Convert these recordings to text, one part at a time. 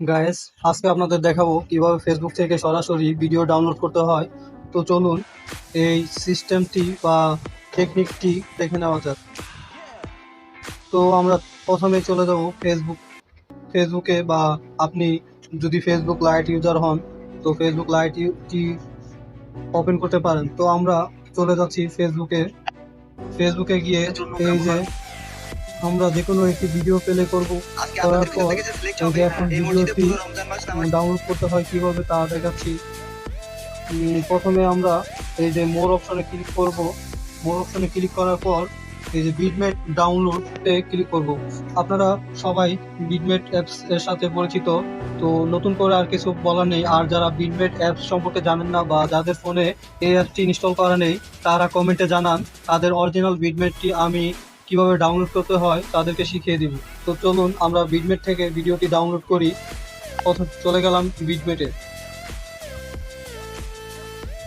Guys আজকে আপনাদের দেখাবো কীভাবে ফেসবুক থেকে সরাসরি ভিডিও ডাউনলোড করতে হয়। তো চলুন, এই সিস্টেমটি বা টেকনিকটি দেখে নেওয়া যাক। তো আমরা প্রথমে চলে যাব ফেসবুক ফেসবুকে বা আপনি যদি ফেসবুক লাইট ইউজার হন, তো ফেসবুক লাইটটি ওপেন করতে পারেন। তো আমরা চলে যাচ্ছি ফেসবুকে ফেসবুকে গিয়ে এই যে আমরা যে কোনো একটি ভিডিও প্লে করব। আজকে করার পর কাছে যে ফ্লেক্স এই হবে এখন ভিডিওটি ডাউনলোড করতে হয় কীভাবে তা দেখাচ্ছি। প্রথমে আমরা এই যে মোর অপশনে ক্লিক করব। মোর অপশনে ক্লিক করার পর এই যে বিটমেট ডাউনলোডে ক্লিক করব। আপনারা সবাই বিটমেট অ্যাপস এর সাথে পরিচিত তো নতুন করে আর কিছু বলার নেই। আর যারা বিটমেট অ্যাপস সম্পর্কে জানেন না বা যাদের ফোনে এই অ্যাপসটি ইনস্টল করা নেই তারা কমেন্টে জানান তাদের অরিজিনাল বিটমেটটি আমি কীভাবে ডাউনলোড করতে হয় তাদেরকে শিখিয়ে দিব। তো চলুন আমরা বিটমেট থেকে ভিডিওটি ডাউনলোড করি। প্রথম চলে গেলাম বিটমেটে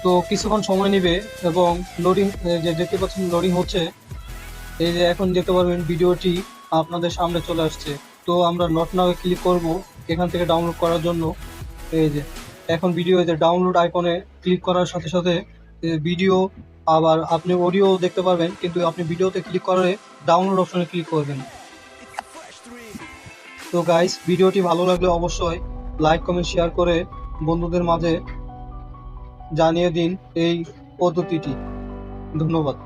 তো কিছুক্ষণ সময় নেবে এবং লোডিং যে দেখতে পাচ্ছেন লোডিং হচ্ছে, এই যে এখন দেখতে পারবেন ভিডিওটি আপনাদের সামনে চলে আসছে। তো আমরা নট নাও ক্লিক করব এখান থেকে ডাউনলোড করার জন্য। এই যে, এখন ভিডিও যে ডাউনলোড আইকনে ক্লিক করার সাথে সাথে ভিডিও আবার আপনি অডিও দেখতে পারবেন, কিন্তু আপনি ভিডিওতে ক্লিক করে ডাউনলোড অপশনে ক্লিক করবেন। তো গাইস ভিডিওটি ভালো লাগলে অবশ্যই লাইক কমেন্ট শেয়ার করে বন্ধুদের মাঝে জানিয়ে দিন এই পদ্ধতিটি। ধন্যবাদ।